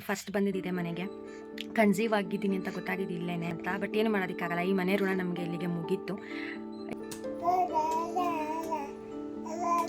First ಬಂದಿದ್ದಿದೆ ಮನೆಗೆ. Conceive ಆಗಿದ್ದೀನಿ ಅಂತ ಗೊತ್ತಾಗಿದ್ದು ಇಲ್ಲೇನೆ ಅಂತ. ಬಟ್ ಏನು ಮಾಡೋದಕ್ಕಾಗಲ್ಲ. ಈ ಮನೆ ಋಣ ನಮಗೆ ಇಲ್ಲಿಗೆ ಮುಗೀತು.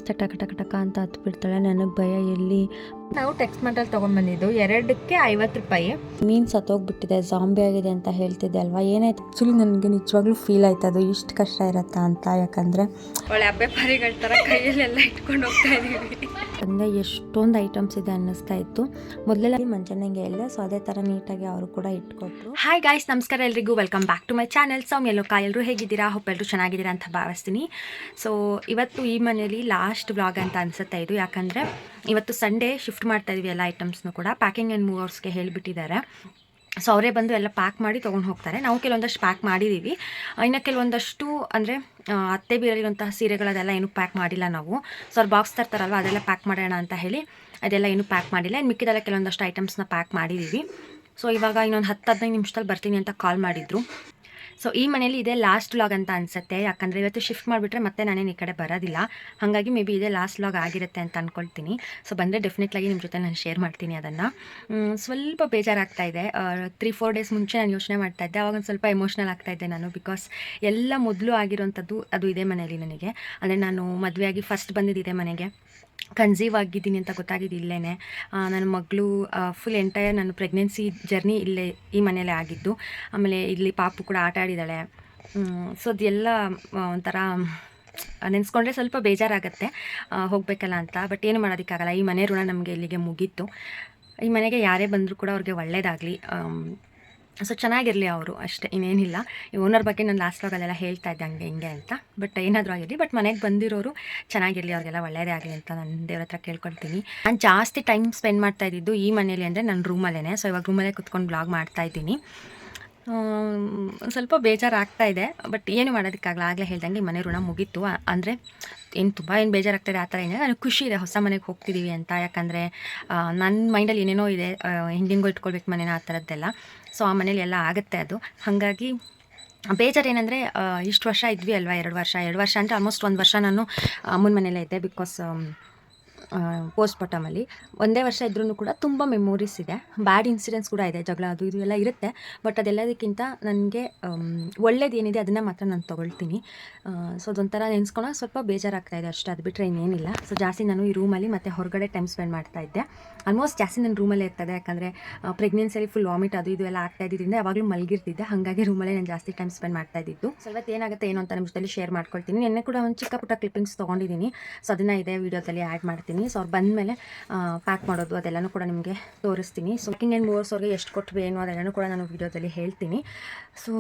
ಚಟಕ ಟಕ ಟಕ ಅಂತ ಹತ್ಬಿಡ್ತಾಳೆ. ನನಗೆ ಭಯ ಎಲ್ಲಿ? ನಾವು ಟೆಕ್ಸ್ಟ್ ಮಾಡಲ್ ತೊಗೊಂಡ್ಬಂದಿದ್ದು ಎರಡಕ್ಕೆ ಐವತ್ತು ರೂಪಾಯಿ. ಮೀನು ಸತ್ತೋಗ್ಬಿಟ್ಟಿದೆ ಜಾಂಬಿ ಆಗಿದೆ ಅಂತ ಹೇಳ್ತಿದ್ದೆ ಅಲ್ವಾ? ಏನಾಯ್ತು? ಆ್ಯಕ್ಚುಲಿ ನನಗೆ ನಿಜವಾಗ್ಲೂ ಫೀಲ್ ಆಯ್ತು ಅದು. ಇಷ್ಟು ಕಷ್ಟ ಇರತ್ತಾ ಅಂತ ಯಾಕಂದರೆ ಒಳ್ಳೆ ಅಬ್ಬೆಪಾರಿಗಳ ಥರ ಕೈಯಲ್ಲೆಲ್ಲ ಇಟ್ಕೊಂಡು ಹೋಗ್ತಾ ಇದ್ದೀವಿ ಅಂದರೆ ಎಷ್ಟೊಂದು ಐಟಮ್ಸ್ ಇದೆ ಅನ್ನಿಸ್ತಾ ಇತ್ತು. ಮೊದಲೆಲ್ಲ ಮಂಚನಿಗೆ ಎಲ್ಲ ಸೊ ಅದೇ ಥರ ನೀಟಾಗಿ ಅವರು ಕೂಡ ಇಟ್ಕೊಟ್ರು. ಹಾಯ್ ಗಾಯ್ಸ್ ನಮಸ್ಕಾರ ಎಲ್ರಿಗೂ. Welcome back to my channel Soumya Loka ಎಲ್ಲರೂ ಹೇಗಿದ್ದೀರಾ? ಎಲ್ಲರೂ ಚೆನ್ನಾಗಿದ್ದೀರಾ ಅಂತ ಭಾವಿಸ್ತೀನಿ. ಸೊ ಇವತ್ತು ಈ ಮನೇಲಿ ಲಾಸ್ಟ್ ವ್ಲಾಗ್ ಅಂತ ಅನ್ಸುತ್ತೆ ಇದು. ಯಾಕಂದರೆ ಇವತ್ತು ಸಂಡೇ ಶಿಫ್ಟ್ ಮಾಡ್ತಾ ಇದೀವಿ ಎಲ್ಲ ಐಟಮ್ಸ್ನು ಕೂಡ. ಪ್ಯಾಕಿಂಗ್ ಆ್ಯಂಡ್ ಮೂವರ್ಸ್ಗೆ ಹೇಳಿಬಿಟ್ಟಿದ್ದಾರೆ. ಸೊ ಅವರೇ ಬಂದು ಎಲ್ಲ ಪ್ಯಾಕ್ ಮಾಡಿ ತೊಗೊಂಡು ಹೋಗ್ತಾರೆ. ನಾವು ಕೆಲವೊಂದಷ್ಟು ಪ್ಯಾಕ್ ಮಾಡಿದ್ದೀವಿ ಇನ್ನು ಕೆಲವೊಂದಷ್ಟು ಅಂದರೆ ಅತ್ತೆ ಬೀರಲಿರುವಂತಹ ಸೀರೆಗಳದೆಲ್ಲ ಏನು ಪ್ಯಾಕ್ ಮಾಡಿಲ್ಲ ನಾವು. ಸೊ ಅವ್ರು ಬಾಕ್ಸ್ ತರ್ತಾರಲ್ವ, ಅದೆಲ್ಲ ಪ್ಯಾಕ್ ಮಾಡೋಣ ಅಂತ ಹೇಳಿ ಅದೆಲ್ಲ ಏನು ಪ್ಯಾಕ್ ಮಾಡಿಲ್ಲ. ಇನ್ನು ಮಿಕ್ಕಿದೆಲ್ಲ ಕೆಲವೊಂದಷ್ಟು ಐಟಮ್ಸ್ನ ಪ್ಯಾಕ್ ಮಾಡಿದ್ದೀವಿ ಸೊ ಇವಾಗ ಇನ್ನೊಂದು ಹತ್ತು ಹದಿನೈದು ನಿಮಿಷದಲ್ಲಿ ಬರ್ತೀನಿ ಅಂತ ಕಾಲ್ ಮಾಡಿದರು. ಸೊ ಈ ಮನೇಲಿ ಇದೇ ಲಾಸ್ಟ್ ವ್ಲಾಗ್ ಅಂತ ಅನ್ಸುತ್ತೆ. ಯಾಕಂದರೆ ಇವತ್ತು ಶಿಫ್ಟ್ ಮಾಡಿಬಿಟ್ರೆ ಮತ್ತೆ ನಾನೇನು ಈ ಕಡೆ ಬರೋದಿಲ್ಲ. ಹಾಗಾಗಿ ಮೇ ಬಿ ಇದೇ ಲಾಸ್ಟ್ ವ್ಲಾಗ್ ಆಗಿರುತ್ತೆ ಅಂತ ಅಂದ್ಕೊಳ್ತೀನಿ ಸೊ ಬಂದರೆ ಡೆಫಿನೆಟ್ಲಾಗಿ ನಿಮ್ಮ ಜೊತೆ ನಾನು ಶೇರ್ ಮಾಡ್ತೀನಿ ಅದನ್ನು. ಸ್ವಲ್ಪ ಬೇಜಾರಾಗ್ತಾ ಇದೆ. ತ್ರೀ ಫೋರ್ ಡೇಸ್ ಮುಂಚೆ ನಾನು ಯೋಚನೆ ಮಾಡ್ತಾ ಇದ್ದೆ. ಅವಾಗ ಒಂದು ಸ್ವಲ್ಪ ಎಮೋಷ್ನಲ್ ಆಗ್ತಾ ಇದ್ದೆ ನಾನು ಬಿಕಾಸ್ ಎಲ್ಲ ಮೊದಲು ಆಗಿರೋಂಥದ್ದು ಅದು ಇದೇ ಮನೆಯಲ್ಲಿ ನನಗೆ. ಅಂದರೆ ನಾನು ಮದುವೆಯಾಗಿ ಫಸ್ಟ್ ಬಂದಿದ್ದಿದೆ ಮನೆಗೆ. ಕನ್ಸೀವ್ ಆಗಿದ್ದೀನಿ ಅಂತ ಗೊತ್ತಾಗಿದ್ದು ಇಲ್ಲೇ ನನ್ನ ಮಗಳು ಫುಲ್ ಎಂಟೈರ್ ನನ್ನ ಪ್ರೆಗ್ನೆನ್ಸಿ ಜರ್ನಿ ಇಲ್ಲೇ, ಈ ಮನೆಯಲ್ಲೇ ಆಗಿದ್ದು. ಆಮೇಲೆ ಇಲ್ಲಿ ಪಾಪು ಕೂಡ ಆಟ ಆಡಿದ್ದಾಳೆ ಸೊ ಅದೆಲ್ಲ ಒಂಥರ ನೆನೆಸ್ಕೊಂಡ್ರೆ ಸ್ವಲ್ಪ ಬೇಜಾರಾಗುತ್ತೆ. ಹೋಗಬೇಕಲ್ಲ ಅಂತ. ಬಟ್ ಏನು ಮಾಡೋದಕ್ಕಾಗಲ್ಲ. ಈ ಮನೆ ಋಣ ನಮಗೆ ಇಲ್ಲಿಗೆ ಮುಗೀತು. ಈ ಮನೆಗೆ ಯಾರೇ ಬಂದರೂ ಕೂಡ ಅವ್ರಿಗೆ ಒಳ್ಳೇದಾಗಲಿ. ಸೊ ಚೆನ್ನಾಗಿರಲಿ ಅವರು, ಅಷ್ಟೇ, ಇನ್ನೇನಿಲ್ಲ. ಈ ಓನರ್ ಬಗ್ಗೆ ನಾನು ಲಾಸ್ಟ್ ಅಲ್ಲೆಲ್ಲ ಹೇಳ್ತಾ ಇದ್ದೆ ಹಂಗೆ ಹಿಂಗೆ ಅಂತ. ಬಟ್ ಏನಾದರೂ ಆಗಿರಲಿ ಬಟ್ ಮನೆಗೆ ಬಂದಿರೋರು ಚೆನ್ನಾಗಿರಲಿ, ಅವ್ರಿಗೆಲ್ಲ ಒಳ್ಳೆಯದೇ ಆಗಲಿ ಅಂತ ನಾನು ದೇವ್ರ ಹತ್ರ ಕೇಳ್ಕೊಳ್ತೀನಿ. ನಾನು ಜಾಸ್ತಿ ಟೈಮ್ ಸ್ಪೆಂಡ್ ಮಾಡ್ತಾ ಇದ್ದಿದ್ದು ಈ ಮನೇಲಿ ಅಂದರೆ ನನ್ನ ರೂಮಲ್ಲೇ ಸೊ ಇವಾಗ ರೂಮಲ್ಲೇ ಕುತ್ಕೊಂಡು ಬ್ಲಾಗ್ ಮಾಡ್ತಾ ಇದ್ದೀನಿ. ಸ್ವಲ್ಪ ಬೇಜಾರಾಗ್ತಾ ಇದೆ. ಬಟ್ ಏನು ಮಾಡೋದಕ್ಕಾಗಲ್ಲ, ಆಗಲೇ ಹೇಳ್ದಂಗೆ ಮನೆ ಋಣ ಮುಗೀತು. ಅಂದರೆ ಏನು ತುಂಬ ಏನು ಬೇಜಾರಾಗ್ತಾಯಿದೆ ಆ ಥರ ಏನಿದೆ ನನಗೆ ಖುಷಿ ಇದೆ, ಹೊಸ ಮನೆಗೆ ಹೋಗ್ತಿದ್ದೀವಿ ಅಂತ. ಯಾಕಂದರೆ ನನ್ನ ಮೈಂಡಲ್ಲಿ ಏನೇನೋ ಇದೆ ಹಿಂದಿಂಗೋ ಇಟ್ಕೊಳ್ಬೇಕು ಮನೇನ ಆ ಥರದ್ದೆಲ್ಲ. ಸೊ ಆ ಮನೇಲಿ ಎಲ್ಲ ಆಗುತ್ತೆ ಅದು. ಹಾಗಾಗಿ ಬೇಜಾರು ಏನಂದರೆ ಇಷ್ಟು ವರ್ಷ ಇದ್ವಿ ಅಲ್ವಾ, ಎರಡು ವರ್ಷ ಎರಡು ವರ್ಷ ಅಂದರೆ ಆಲ್ಮೋಸ್ಟ್ ಒಂದು ವರ್ಷ ನಾನು ಅಮ್ಮನ ಮನೇಲೇ ಇದ್ದೆ ಬಿಕಾಸ್ ಪೋಸ್ಟ್ ಬಾಟಮಲ್ಲಿ ಒಂದೇ ವರ್ಷ ಇದ್ರೂ ಕೂಡ ತುಂಬ ಮೆಮೊರೀಸ್ ಇದೆ. ಬ್ಯಾಡ್ ಇನ್ಸಿಡೆಂಟ್ಸ್ ಕೂಡ ಇದೆ, ಜಗಳ ಅದು ಇದು ಎಲ್ಲ ಇರುತ್ತೆ. ಬಟ್ ಅದೆಲ್ಲದಕ್ಕಿಂತ ನನಗೆ ಒಳ್ಳೇದೇನಿದೆ ಅದನ್ನು ಮಾತ್ರ ನಾನು ತೊಗೊಳ್ತೀನಿ. ಸೊ ಅದೊಂಥರ ನೆನೆಸ್ಕೊಳೋ ಸ್ವಲ್ಪ ಬೇಜಾರಾಗ್ತಾ ಇದೆ ಅಷ್ಟೇ ಅದು ಬಿಟ್ಟರೆ ಇನ್ನೇನಿಲ್ಲ. ಸೊ ಜಾಸ್ತಿ ನಾನು ಈ ರೂಮಲ್ಲಿ ಮತ್ತು ಹೊರಗಡೆ ಟೈಮ್ ಸ್ಪೆಂಡ್ ಮಾಡ್ತಾ ಇದ್ದೆ. ಆಲ್ಮೋಸ್ಟ್ ಜಾಸ್ತಿ ನನ್ನ ರೂಮಲ್ಲೇ ಇರ್ತದೆ, ಯಾಕಂದರೆ ಪ್ರೆಗ್ನೆನ್ಸಿಯಲ್ಲಿ ಫುಲ್ ವಾಮಿಟ್ ಅದು ಇದು ಎಲ್ಲ ಆಗ್ತಾ ಇದ್ದಿದ್ದರಿಂದ ಯಾವಾಗಲೂ ಮಲಗಿರ್ತಿದ್ದೆ. ಹಾಗಾಗಿ ರೂಮಲ್ಲೇ ನಾನು ಜಾಸ್ತಿ ಟೈಮ್ ಸ್ಪೆಂಡ್ ಮಾಡ್ತಾ ಇದ್ದಿದ್ದು. ಸೊ ಇವತ್ತು ಏನಾಗುತ್ತೆ ಏನು ಅಂತ ನಿಮ್ಮ ಜೊತೆಲಿ ಶೇರ್ ಮಾಡ್ಕೊಳ್ತೀನಿ. ನಿನ್ನೆ ಕೂಡ ಒಂದು ಚಿಕ್ಕ ಪುಟ್ಟ ಕ್ಲಿಪ್ಪಿಂಗ್ಸ್ ತೊಗೊಂಡಿದ್ದೀನಿ. ಸೊ ಅದನ್ನು ಇದೇ ವೀಡಿಯೋದಲ್ಲಿ ಆ್ಯಡ್ ಮಾಡ್ತೀನಿ. ಸೊ ಅವ್ರು ಬಂದಮೇಲೆ ಪ್ಯಾಕ್ ಮಾಡೋದು ಅದೆಲ್ಲನೂ ಕೂಡ ನಿಮಗೆ ತೋರಿಸ್ತೀನಿ. ಸೊ ಕಿಂಗ್ ಆ್ಯಂಡ್ ಮೂವರ್ಸ್ ಅವ್ರಿಗೆ ಎಷ್ಟು ಕೊಟ್ಟು ಏನು ಅದೆಲ್ಲನೂ ಕೂಡ ನಾನು ವೀಡಿಯೋದಲ್ಲಿ ಹೇಳ್ತೀನಿ. ಸೊ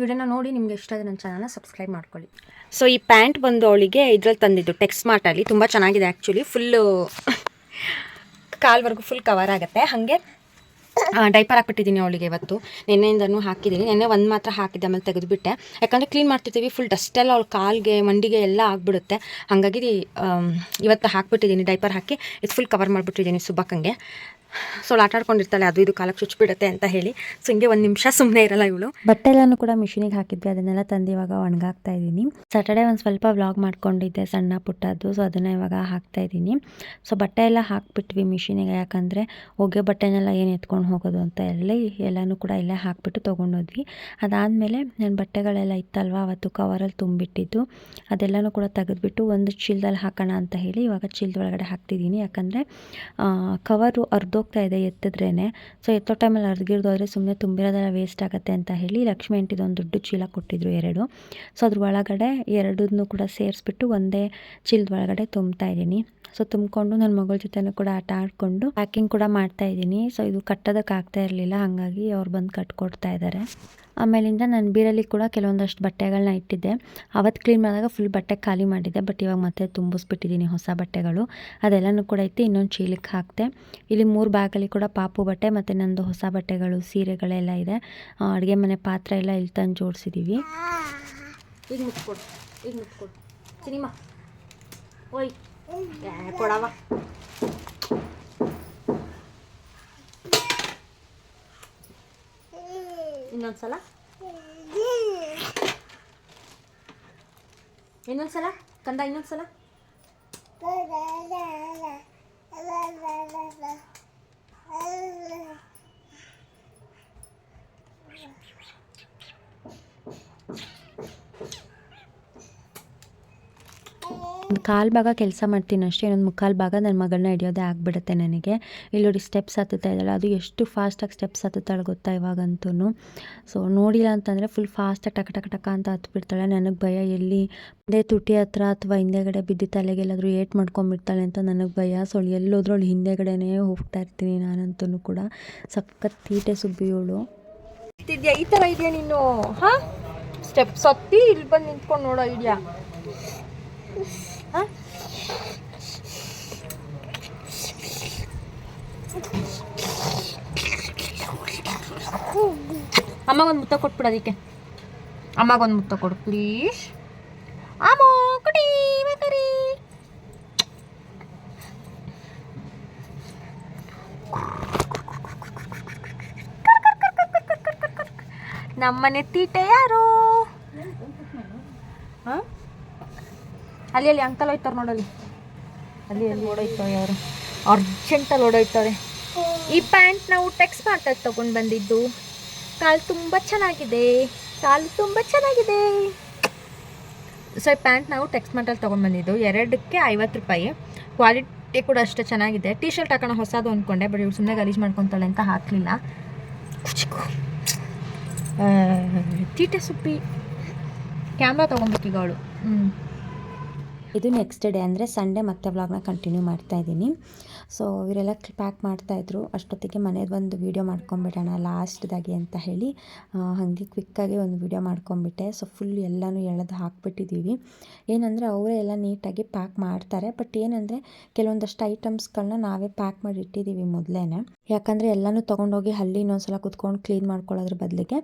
ವಿಡಿಯೋನ ನೋಡಿ ನಿಮಗೆ ಇಷ್ಟ ಆದರೆ ನನ್ನ ಚಾನಲ್ನ ಸಬ್ಸ್ಕ್ರೈಬ್ ಮಾಡ್ಕೊಳ್ಳಿ. ಸೊ ಈ ಪ್ಯಾಂಟ್ ಬಂದು ಅವಳಿಗೆ ಇದ್ರಲ್ಲಿ ತಂದಿದ್ದು ಟೆಕ್ಸ್ ಮಾರ್ಟಲ್ಲಿ ತುಂಬ ಚೆನ್ನಾಗಿದೆ ಆ್ಯಕ್ಚುಲಿ ಫುಲ್ಲು ಕಾಲ್ವರೆಗೂ ಫುಲ್ ಕವರ್ ಆಗುತ್ತೆ. ಹಾಗೆ ಡೈಪರ್ ಹಾಕ್ಬಿಟ್ಟಿದ್ದೀನಿ ಅವಳಿಗೆ ಇವತ್ತು. ನಿನ್ನೆಯಿಂದನೂ ಹಾಕಿದ್ದೀನಿ. ನಿನ್ನೆ ಒಂದು ಮಾತ್ರ ಹಾಕಿದ್ದೆ, ಆಮೇಲೆ ತೆಗೆದುಬಿಟ್ಟೆ. ಯಾಕಂದರೆ ಕ್ಲೀನ್ ಮಾಡ್ತಿರ್ತೀವಿ ಫುಲ್ ಡಸ್ಟ್ ಎಲ್ಲ ಅವಳ ಕಾಲ್ಗೆ, ಮಂಡಿಗೆ ಎಲ್ಲ ಆಗಿಬಿಡುತ್ತೆ. ಹಾಗಾಗಿ ಇವತ್ತು ಹಾಕ್ಬಿಟ್ಟಿದ್ದೀನಿ ಡೈಪರ್ ಹಾಕಿ. ಇದು ಫುಲ್ ಕವರ್ ಮಾಡಿಬಿಟ್ಟಿದ್ದೀನಿ ಸುಬ್ಬಕ್ಕಂಗೆ. ಸೊ ಆಟಾಡ್ಕೊಂಡಿರ್ತಾಳೆ, ಅದು ಇದು ಕಾಲಕ್ಕೆ ಚುಚ್ಚಿಬಿಡುತ್ತೆ ಅಂತ ಹೇಳಿ. ಸೊ ಹಿಂಗೆ ಒಂದು ನಿಮಿಷ ಸುಮ್ಮನೆ ಇರಲ್ಲ ಇವಳು. ಬಟ್ಟೆ ಎಲ್ಲನೂ ಕೂಡ ಮಿಷಿನಿಗೆ ಹಾಕಿದ್ವಿ, ಅದನ್ನೆಲ್ಲ ತಂದು ಇವಾಗ ಒಣಗಾಕ್ತಾ ಇದ್ದೀನಿ. ಸ್ಯಾಟರ್ಡೆ ಒಂದು ಸ್ವಲ್ಪ ವ್ಲಾಗ್ ಮಾಡ್ಕೊಂಡಿದ್ದೆ, ಸಣ್ಣ ಪುಟ್ಟದ್ದು ಸೊ ಅದನ್ನು ಇವಾಗ ಹಾಕ್ತಾ ಇದ್ದೀನಿ. ಸೊ ಬಟ್ಟೆ ಎಲ್ಲ ಹಾಕ್ಬಿಟ್ವಿ ಮಿಷಿನಿಗೆ, ಯಾಕಂದರೆ ಹೋಗೆ ಬಟ್ಟೆನೆಲ್ಲ ಏನು ಎತ್ಕೊಂಡು ಹೋಗೋದು ಅಂತ ಎಲ್ಲ ಎಲ್ಲನೂ ಕೂಡ ಇಲ್ಲೇ ಹಾಕ್ಬಿಟ್ಟು ತೊಗೊಂಡೋದ್ವಿ. ಅದಾದಮೇಲೆ ನನ್ನ ಬಟ್ಟೆಗಳೆಲ್ಲ ಇತ್ತಲ್ವ, ಅವತ್ತು ಕವರಲ್ಲಿ ತುಂಬಿಟ್ಟಿದ್ದು, ಅದೆಲ್ಲನೂ ಕೂಡ ತೆಗೆದುಬಿಟ್ಟು ಒಂದು ಚೀಲದಲ್ಲಿ ಹಾಕೋಣ ಅಂತ ಹೇಳಿ ಇವಾಗ ಚೀಲದೊಳಗಡೆ ಹಾಕ್ತಿದ್ದೀನಿ. ಯಾಕಂದರೆ ಕವರು ಅರ್ಧೋಗ್ತಾ ಇದೆ ಎತ್ತಿದ್ರೇ ಸೊ ಎತ್ತೋ ಟೈಮಲ್ಲಿ ಅರ್ಗಿರ್ದೋದ್ರೆ ಸುಮ್ಮನೆ ತುಂಬಿರೋದೆಲ್ಲ ವೇಸ್ಟ್ ಆಗುತ್ತೆ ಅಂತ ಹೇಳಿ ಲಕ್ಷ್ಮಿ ಆಂಟಿದು ಒಂದು ದೊಡ್ಡ ಚೀಲ ಕೊಟ್ಟಿದ್ರು ಎರಡು. ಸೊ ಅದ್ರ ಒಳಗಡೆ ಎರಡನ್ನು ಕೂಡ ಸೇರಿಸ್ಬಿಟ್ಟು ಒಂದೇ ಚೀಲದ ಒಳಗಡೆ ತುಂಬ್ತಾ ಇದ್ದೀನಿ. ಸೊ ತುಂಬಿಕೊಂಡು ನನ್ನ ಮಗಳ ಜೊತೆನೂ ಕೂಡ ಆಟ ಆಡಿಕೊಂಡು ಪ್ಯಾಕಿಂಗ್ ಕೂಡ ಮಾಡ್ತಾ ಇದ್ದೀನಿ. ಸೊ ಇದು ಕಟ್ಟೋದಕ್ಕೆ ಆಗ್ತಾ ಇರಲಿಲ್ಲ, ಹಾಗಾಗಿ ಅವ್ರು ಬಂದು ಕಟ್ಕೊಡ್ತಾ ಇದ್ದಾರೆ ಆಮೇಲಿಂದ ನಾನು ಬೀರಲ್ಲಿ ಕೂಡ ಕೆಲವೊಂದಷ್ಟು ಬಟ್ಟೆಗಳನ್ನ ಇಟ್ಟಿದ್ದೆ. ಅವತ್ತು ಕ್ಲೀನ್ ಮಾಡಿದಾಗ ಫುಲ್ ಬಟ್ಟೆ ಖಾಲಿ ಮಾಡಿದ್ದೆ ಬಟ್ ಇವಾಗ ಮತ್ತೆ ತುಂಬಿಸ್ಬಿಟ್ಟಿದ್ದೀನಿ ಹೊಸ ಬಟ್ಟೆಗಳು. ಅದೆಲ್ಲನೂ ಕೂಡ ಇತ್ತು ಇನ್ನೊಂದು ಚೀಲಕ್ಕೆ ಹಾಕಿದೆ. ಇಲ್ಲಿ ಮೂರು ಬ್ಯಾಗಲ್ಲಿ ಕೂಡ ಪಾಪು ಬಟ್ಟೆ ಮತ್ತು ನಂದು ಹೊಸ ಬಟ್ಟೆಗಳು, ಸೀರೆಗಳೆಲ್ಲ ಇದೆ. ಅಡುಗೆ ಮನೆ ಪಾತ್ರೆ ಎಲ್ಲ ಇಲ್ಲಿ ತಂದು ಜೋಡಿಸಿದ್ದೀವಿ ಈಗ ಮುಟ್ಕೊಡು ಈಗ ಮುಟ್ಕೊಡು ಸಿನಿಮಾ ಓಯ್. ಇನ್ನೊಂದ್ಸಲ? ಇನ್ನೊಂದ್ಸಲ? ಕಂದ ಇನ್ನೊಂದ್ಸಲ? ಕಾಲು ಭಾಗ ಕೆಲಸ ಮಾಡ್ತೀನಿ ಅಷ್ಟೇ, ಇನ್ನೊಂದು ಮುಕ್ಕಾಲು ಭಾಗ ನನ್ನ ಮಗಳನ್ನ ಹಿಡಿಯೋದೇ ಆಗಿಬಿಡುತ್ತೆ ನನಗೆ. ಇಲ್ಲಿ ನೋಡಿ ಸ್ಟೆಪ್ಸ್ ಹತ್ತುತ್ತಾ ಇದ್ದಾಳೆ. ಅದು ಎಷ್ಟು ಫಾಸ್ಟಾಗಿ ಸ್ಟೆಪ್ಸ್ ಹತ್ತುತ್ತಾಳೆ ಗೊತ್ತಾ ಇವಾಗಂತೂ ಸೊ ನೋಡಿಲ್ಲ ಅಂತಂದರೆ ಫುಲ್ ಫಾಸ್ಟಾಗಿ ಟಕ ಟಕ ಟಕ ಅಂತ ಹತ್ಬಿಡ್ತಾಳೆ. ನನಗೆ ಭಯ ಎಲ್ಲಿ ಅದೇ ತುಟಿ ಹತ್ರ ಅಥವಾ ಹಿಂದೆಗಡೆ ಬಿದ್ದು ತಲೆಗೆಲ್ಲಾದರೂ ಏಟ್ ಮಾಡ್ಕೊಂಬಿಡ್ತಾಳೆ ಅಂತ ನನಗೆ ಭಯ. ಸೊ ಎಲ್ಲೋದ್ರೂ ಅವಳು ಹಿಂದೆಗಡೆನೇ ಹೋಗ್ತಾ ಇರ್ತೀನಿ ನಾನಂತೂ ಕೂಡ. ಸಖತ್ ತೀಟೆ ಸುಬ್ಬಿಯೋಳು ಇದೆಯಾ ಈ ಥರ ಇದೆಯಾ ನೀನು? ಹಾ? ಸ್ಟೆಪ್ಸ್ ಹತ್ತಿ ಇಲ್ಲಿ ಬಂದು ನಿಂತ್ಕೊಂಡು ನೋಡೋ ಇದೆಯಾ ಅಮ್ಮಗೊಂದು ಮುತ್ತ ಕೊಟ್ಬಿಡು ಅದಕ್ಕೆ. ಅಮ್ಮಗೊಂದು ಮುತ್ತ ಕೊಡು ಪ್ಲೀಸ್ ಅಮ್ಮೋ ಕುಡಿ ಬೇಕಾರಿ. ನಮ್ಮನೆ ತೀಟೆ ಯಾರು ಹಾಂ ಅಲ್ಲಿ ಅಲ್ಲಿ ಅಂಕಲ್ ಹೋಯ್ತಾರೆ ನೋಡಲ್ಲಿ. ಅಲ್ಲಿ ಅಲ್ಲಿ ಓಡೋಯ್ತವೆ ಯಾರು? ಅರ್ಜೆಂಟಲ್ಲಿ ಓಡೋಯ್ತಾರೆ ಈ ಪ್ಯಾಂಟ್ ನಾವು ಟೆಕ್ಸ್ ಮಾರ್ಟಲ್ಲಿ ತೊಗೊಂಡು ಬಂದಿದ್ದು. ಕಾಲು ತುಂಬ ಚೆನ್ನಾಗಿದೆ. ಕಾಲು ತುಂಬ ಚೆನ್ನಾಗಿದೆ. ಸೊ ಈ ಪ್ಯಾಂಟ್ ನಾವು ಟೆಕ್ಸ್ ಮಾರ್ಟಲ್ಲಿ ತೊಗೊಂಡು ಬಂದಿದ್ದು. ಎರಡಕ್ಕೆ ಐವತ್ತು ರೂಪಾಯಿ. ಕ್ವಾಲಿಟಿ ಕೂಡ ಅಷ್ಟೇ ಚೆನ್ನಾಗಿದೆ. ಟೀ ಶರ್ಟ್ ಹಾಕೋಣ ಹೊಸದು ಅಂದ್ಕೊಂಡೆ ಬಟ್ ಇವ್ರು ಸುಮ್ಮನೆ ಗಲೀಜು ಮಾಡ್ಕೊತಾಳೆ ಅಂತ ಹಾಕಲಿಲ್ಲ. ತೀಟೆ ಸುಪ್ಪಿ ಕ್ಯಾಮ್ರಾ ತೊಗೊಬೇಕೀಗ ಅವಳು. ಹ್ಞೂ ಇದು ನೆಕ್ಸ್ಟ್ ಡೇ ಅಂದರೆ ಸಂಡೇ ಮತ್ತೆ ವ್ಲಾಗ್ನ ಕಂಟಿನ್ಯೂ ಮಾಡ್ತಾ ಇದ್ದೀನಿ. ಸೊ ಇವರೆಲ್ಲ ಪ್ಯಾಕ್ ಮಾಡ್ತಾಯಿದ್ರು ಅಷ್ಟೊತ್ತಿಗೆ ಮನೇದು ಒಂದು ವೀಡಿಯೋ ಮಾಡ್ಕೊಂಬಿಡೋಣ ಲಾಸ್ಟ್ದಾಗಿ ಅಂತ ಹೇಳಿ. ಹಾಗೆ ಕ್ವಿಕ್ಕಾಗಿ ಒಂದು ವೀಡಿಯೋ ಮಾಡ್ಕೊಂಬಿಟ್ಟೆ. ಸೊ ಫುಲ್ ಎಲ್ಲನೂ ಎಳೆದು ಹಾಕ್ಬಿಟ್ಟಿದ್ದೀವಿ ಏನಂದರೆ ಅವರೇ ಎಲ್ಲ ನೀಟಾಗಿ ಪ್ಯಾಕ್ ಮಾಡ್ತಾರೆ. ಬಟ್ ಏನಂದರೆ ಕೆಲವೊಂದಷ್ಟು ಐಟಮ್ಸ್ಗಳನ್ನ ನಾವೇ ಪ್ಯಾಕ್ ಮಾಡಿ ಇಟ್ಟಿದ್ದೀವಿ ಮೊದಲೇ ಯಾಕಂದರೆ ಎಲ್ಲನೂ ತೊಗೊಂಡೋಗಿ ಅಲ್ಲಿ ಇನ್ನೊಂದ್ಸಲ ಕುತ್ಕೊಂಡು ಕ್ಲೀನ್ ಮಾಡ್ಕೊಳ್ಳೋದ್ರ ಬದಲಿಗೆ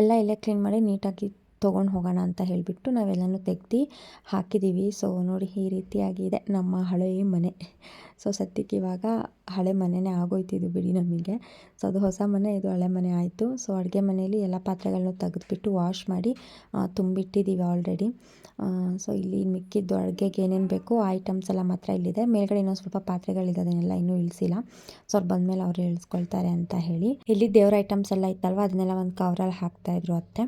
ಎಲ್ಲ ಇಲ್ಲೇ ಕ್ಲೀನ್ ಮಾಡಿ ನೀಟಾಗಿ ತೊಗೊಂಡು ಹೋಗೋಣ ಅಂತ ಹೇಳಿಬಿಟ್ಟು ನಾವೆಲ್ಲನೂ ತೆಗ್ದು ಹಾಕಿದ್ದೀವಿ. ಸೊ ನೋಡಿ ಈ ರೀತಿಯಾಗಿದೆ ನಮ್ಮ ಹಳೆಯ ಮನೆ. ಸೊ ಸದ್ಯಕ್ಕೆ ಇವಾಗ ಹಳೆ ಮನೆಯೇ ಇದು ಬಿಡಿ ನಮಗೆ. ಸೊ ಅದು ಹೊಸ ಮನೆ, ಇದು ಹಳೆ ಮನೆ ಆಯಿತು. ಸೊ ಅಡುಗೆ ಮನೆಯಲ್ಲಿ ಎಲ್ಲ ಪಾತ್ರೆಗಳನ್ನೂ ತೆಗೆದುಬಿಟ್ಟು ವಾಶ್ ಮಾಡಿ ತುಂಬಿಟ್ಟಿದ್ದೀವಿ ಆಲ್ರೆಡಿ ಸೊ ಇಲ್ಲಿ ಮಿಕ್ಕಿದ್ದು ಅಡುಗೆಗೆ ಏನೇನು ಬೇಕು ಐಟಮ್ಸ್ ಎಲ್ಲ ಮಾತ್ರ ಇಲ್ಲಿದೆ. ಮೇಲ್ಗಡೆ ಇನ್ನೊಂದು ಸ್ವಲ್ಪ ಪಾತ್ರೆಗಳಿದೆ, ಅದನ್ನೆಲ್ಲ ಇನ್ನೂ ಇಳಿಸಿಲ್ಲ. ಸೊ ಅವ್ರು ಬಂದಮೇಲೆ ಅವ್ರು ಇಳಿಸ್ಕೊಳ್ತಾರೆ ಅಂತ ಹೇಳಿ. ಇಲ್ಲಿ ದೇವ್ರ ಐಟಮ್ಸ್ ಎಲ್ಲ ಇತ್ತಲ್ವ? ಅದನ್ನೆಲ್ಲ ಒಂದು ಕವರಲ್ಲಿ ಹಾಕ್ತಾಯಿದ್ರು ಅತ್ತೆ.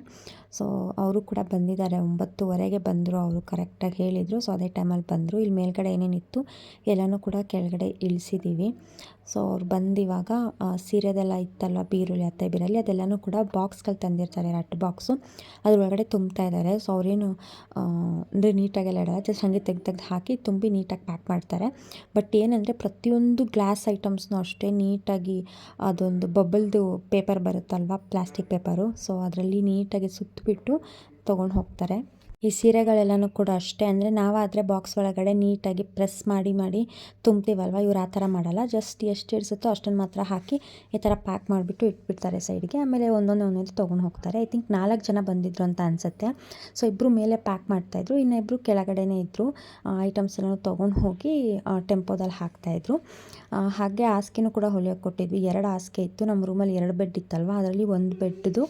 ಸೊ ಅವರು ಕೂಡ ಬಂದಿದ್ದಾರೆ. ಒಂಬತ್ತುವರೆಗೆ ಬಂದರು, ಅವರು ಕರೆಕ್ಟಾಗಿ ಹೇಳಿದರು. ಸೊ ಅದೇ ಟೈಮಲ್ಲಿ ಬಂದರು. ಇಲ್ಲಿ ಮೇಲ್ಗಡೆ ಏನೇನಿತ್ತು, ಎಲ್ಲನೂ ಕೂಡ ಕೆಳಗಡೆ ಇಳಿಸಿದ್ದೀವಿ. ಸೊ ಅವ್ರು ಬಂದಿವಾಗ ಸೀರೆದೆಲ್ಲ ಇತ್ತಲ್ವ, ಬೀರುಳ್ಳಿ ಅತ್ತೆ ಬೀರಲ್ಲಿ ಅದೆಲ್ಲನೂ ಕೂಡ ಬಾಕ್ಸ್ಗಳು ತಂದಿರ್ತಾರೆ, ರಟ್ ಬಾಕ್ಸು. ಅದ್ರೊಳಗಡೆ ತುಂಬ್ತಾ ಇದ್ದಾರೆ. ಸೊ ಅವ್ರೇನು ಅಂದರೆ ನೀಟಾಗೆಲ್ಲ ಇಡಲ್ಲ, ಜಸ್ಟ್ ಹಾಗೆ ತೆಗ್ದು ತೆಗ್ದು ಹಾಕಿ ತುಂಬಿ ನೀಟಾಗಿ ಪ್ಯಾಕ್ ಮಾಡ್ತಾರೆ. ಬಟ್ ಏನಂದರೆ, ಪ್ರತಿಯೊಂದು ಗ್ಲಾಸ್ ಐಟಮ್ಸ್ನೂ ಅಷ್ಟೇ ನೀಟಾಗಿ ಅದೊಂದು ಬಬ್ಬಲ್ದು ಪೇಪರ್ ಬರುತ್ತಲ್ವ, ಪ್ಲಾಸ್ಟಿಕ್ ಪೇಪರು. ಸೊ ಅದರಲ್ಲಿ ನೀಟಾಗಿ ಸುತ್ತಬಿಟ್ಟು ತೊಗೊಂಡು ಹೋಗ್ತಾರೆ. ಈ ಸೀರೆಗಳೆಲ್ಲನೂ ಕೂಡ ಅಷ್ಟೇ. ಅಂದರೆ ನಾವಾದರೆ ಬಾಕ್ಸ್ ಒಳಗಡೆ ನೀಟಾಗಿ ಪ್ರೆಸ್ ಮಾಡಿ ಮಾಡಿ ತುಂಬ್ತೀವಲ್ವ? ಇವ್ರು ಆ ಥರ ಮಾಡಲ್ಲ. ಜಸ್ಟ್ ಎಷ್ಟು ಇಡಿಸುತ್ತೋ ಅಷ್ಟನ್ನು ಮಾತ್ರ ಹಾಕಿ ಈ ಥರ ಪ್ಯಾಕ್ ಮಾಡಿಬಿಟ್ಟು ಇಟ್ಬಿಡ್ತಾರೆ ಸೈಡ್ಗೆ ಆಮೇಲೆ ಒಂದೊಂದು ಒಂದೊಂದು ತೊಗೊಂಡು ಹೋಗ್ತಾರೆ. ಐ ಥಿಂಕ್ ನಾಲ್ಕು ಜನ ಬಂದಿದ್ರು ಅಂತ ಅನಿಸುತ್ತೆ. ಸೊ ಇಬ್ಬರು ಮೇಲೆ ಪ್ಯಾಕ್ ಮಾಡ್ತಾಯಿದ್ರು ಇನ್ನಿಬ್ಬರು ಕೆಳಗಡೆನೇ ಇದ್ದರು ಐಟಮ್ಸ್ ಎಲ್ಲ ತೊಗೊಂಡು ಹೋಗಿ ಟೆಂಪೋದಲ್ಲಿ ಹಾಕ್ತಾಯಿದ್ರು ಹಾಗೆ ಹಾಸಿಗೆನೂ ಕೂಡ ಹೊಲಿಯೋಕೆ ಕೊಟ್ಟಿದ್ವಿ. ಎರಡು ಹಾಸಿಗೆ ಇತ್ತು. ನಮ್ಮ ರೂಮಲ್ಲಿ ಎರಡು ಬೆಡ್ ಇತ್ತಲ್ವ? ಅದರಲ್ಲಿ ಒಂದು ಬೆಡ್ದು